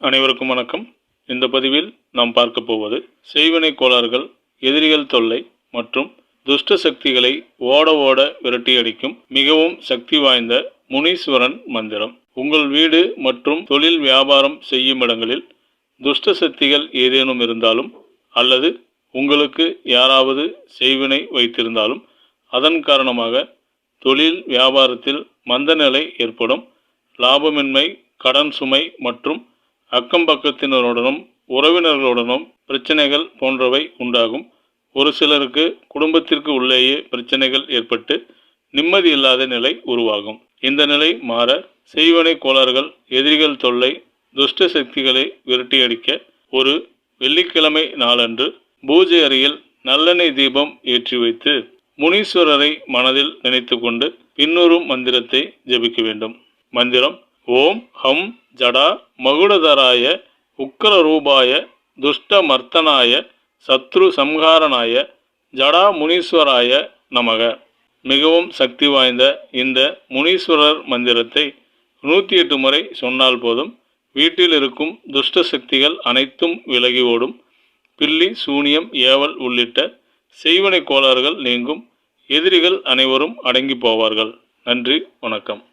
அனைவருக்கும் வணக்கம். இந்த பதிவில் நாம் பார்க்க போவது செய்வினை கோளாறுகள் எதிரிகள் தொல்லை மற்றும் துஷ்ட சக்திகளை ஓட ஓட விரட்டியடிக்கும் மிகவும் சக்தி வாய்ந்த முனீஸ்வரன் மந்திரம். உங்கள் வீடு மற்றும் தொழில் வியாபாரம் செய்யும் இடங்களில் துஷ்ட சக்திகள் ஏதேனும் இருந்தாலும் அல்லது உங்களுக்கு யாராவது செய்வினை வைத்திருந்தாலும் அதன் காரணமாக தொழில் வியாபாரத்தில் மந்தநிலை ஏற்படும். லாபமின்மை கடன் சுமை மற்றும் அக்கம் பக்கத்தினருடனும் உறவினர்களுடனும் பிரச்சனைகள் போன்றவை உண்டாகும். ஒரு சிலருக்கு குடும்பத்திற்கு உள்ளேயே பிரச்சனைகள் ஏற்பட்டு நிம்மதி இல்லாத நிலை உருவாகும். இந்த நிலை மாற செய்வனை கோளாறுகள் எதிரிகள் தொல்லை துஷ்ட சக்திகளை விரட்டியடிக்க ஒரு வெள்ளிக்கிழமை நாளன்று பூஜை அறையில் நல்லெண்ணெய் தீபம் ஏற்றி வைத்து முனீஸ்வரரை மனதில் நினைத்துக்கொண்டு இன்னொரு மந்திரத்தை ஜெபிக்க வேண்டும். மந்திரம் ஓம் ஹம் ஜடா மகுடதராய உக்கர ரூபாய சத்ரு சம்ஹாரனாய ஜடா முனீஸ்வராய நமக. மிகவும் சக்தி வாய்ந்த இந்த முனீஸ்வரர் மந்திரத்தை நூற்றி எட்டு முறை சொன்னால் போதும் வீட்டில் இருக்கும் துஷ்ட சக்திகள் அனைத்தும் விலகி ஓடும். பில்லி சூனியம் ஏவல் உள்ளிட்ட செய்வனை கோளாறுகள் நீங்கும். எதிரிகள் அனைவரும் அடங்கி போவார்கள். நன்றி வணக்கம்.